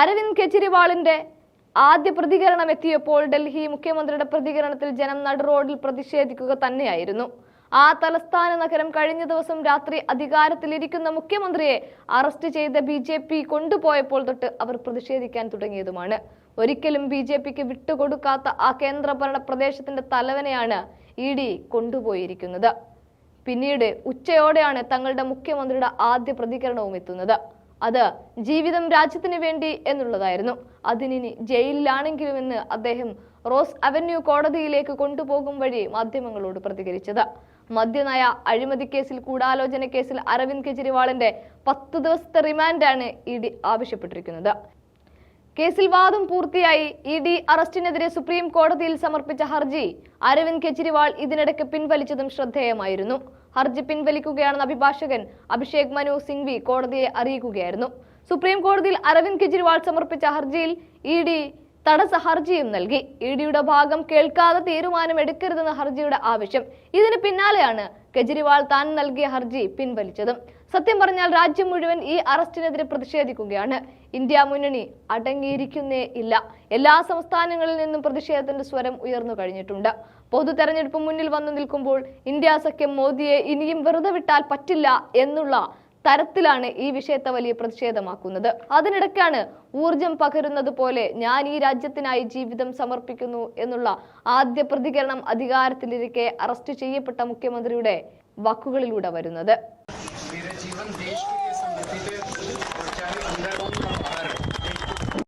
അരവിന്ദ് കെജ്രിവാളിന്റെ ആദ്യ പ്രതികരണം എത്തിയപ്പോൾ ഡൽഹി മുഖ്യമന്ത്രിയുടെ പ്രതികരണത്തിൽ ജനം നടു റോഡിൽ പ്രതിഷേധിക്കുക തന്നെയായിരുന്നു. ആ തലസ്ഥാന നഗരം കഴിഞ്ഞ ദിവസം രാത്രി അധികാരത്തിലിരിക്കുന്ന മുഖ്യമന്ത്രിയെ അറസ്റ്റ് ചെയ്ത ബി ജെ പി കൊണ്ടുപോയപ്പോൾ തൊട്ട് അവർ പ്രതിഷേധിക്കാൻ തുടങ്ങിയതുമാണ്. ഒരിക്കലും ബി ജെ പിക്ക് വിട്ടുകൊടുക്കാത്ത ആ കേന്ദ്രഭരണ പ്രദേശത്തിന്റെ തലവനെയാണ് ഇ ഡി കൊണ്ടുപോയിരിക്കുന്നത്. പിന്നീട് ഉച്ചയോടെയാണ് തങ്ങളുടെ മുഖ്യമന്ത്രിയുടെ ആദ്യ പ്രതികരണവും എത്തുന്നത്. അത് ജീവിതം രാജ്യത്തിന് വേണ്ടി എന്നുള്ളതായിരുന്നു. അതിനി ജയിലിലാണെങ്കിലും എന്ന് അദ്ദേഹം റോസ് അവന്യൂ കോടതിയിലേക്ക് കൊണ്ടുപോകും വഴി മാധ്യമങ്ങളോട് പ്രതികരിച്ചത്. മദ്യനയ അഴിമതി കേസിൽ കൂടാലോചന കേസിൽ അരവിന്ദ് കെജ്രിവാളിന്റെ പത്ത് ദിവസത്തെ റിമാൻഡാണ് ഇ ഡി ആവശ്യപ്പെട്ടിരിക്കുന്നത്. കേസിൽ വാദം പൂർത്തിയായി ഇ ഡി അറസ്റ്റിനെതിരെ സുപ്രീം കോടതിയിൽ സമർപ്പിച്ച ഹർജി അരവിന്ദ് കെജ്രിവാൾ ഇതിനിടയ്ക്ക് പിൻവലിച്ചതും ശ്രദ്ധേയമായിരുന്നു. ഹർജി പിൻവലിക്കുകയാണെന്ന് അഭിഭാഷകൻ അഭിഷേക് മനു സിംഗ്വി കോടതിയെ അറിയിക്കുകയായിരുന്നു. സുപ്രീം കോടതിയിൽ അരവിന്ദ് കെജ്രിവാൾ സമർപ്പിച്ച ഹർജിയിൽ ഇ ഡി തടസ്സ ഹർജിയും നൽകി. ഇ ഡിയുടെ ഭാഗം കേൾക്കാതെ തീരുമാനമെടുക്കരുതെന്ന ഹർജിയുടെ ആവശ്യം. ഇതിന് പിന്നാലെയാണ് കെജ്രിവാൾ താൻ നൽകിയ ഹർജി പിൻവലിച്ചതും. സത്യം പറഞ്ഞാൽ രാജ്യം മുഴുവൻ ഈ അറസ്റ്റിനെതിരെ പ്രതിഷേധിക്കുകയാണ്. ഇന്ത്യ മുന്നണി അടങ്ങിയിരിക്കുന്നേ ഇല്ല. എല്ലാ സംസ്ഥാനങ്ങളിൽ നിന്നും പ്രതിഷേധത്തിന്റെ സ്വരം ഉയർന്നു കഴിഞ്ഞിട്ടുണ്ട്. പൊതു തെരഞ്ഞെടുപ്പ് മുന്നിൽ വന്നു നിൽക്കുമ്പോൾ ഇന്ത്യ സഖ്യം മോദിയെ ഇനിയും വെറുതെ വിട്ടാൽ പറ്റില്ല എന്നുള്ള തരത്തിലാണ് ഈ വിഷയത്തെ വലിയ പ്രതിഷേധമാക്കുന്നത്. അതിനിടയ്ക്കാണ് ഊർജം പകരുന്നത് പോലെ ഞാൻ ഈ രാജ്യത്തിനായി ജീവിതം സമർപ്പിക്കുന്നു എന്നുള്ള ആദ്യ പ്രതികരണം അധികാരത്തിലിരിക്കെ അറസ്റ്റ് ചെയ്യപ്പെട്ട മുഖ്യമന്ത്രിയുടെ വാക്കുകളിലൂടെ വരുന്നത്.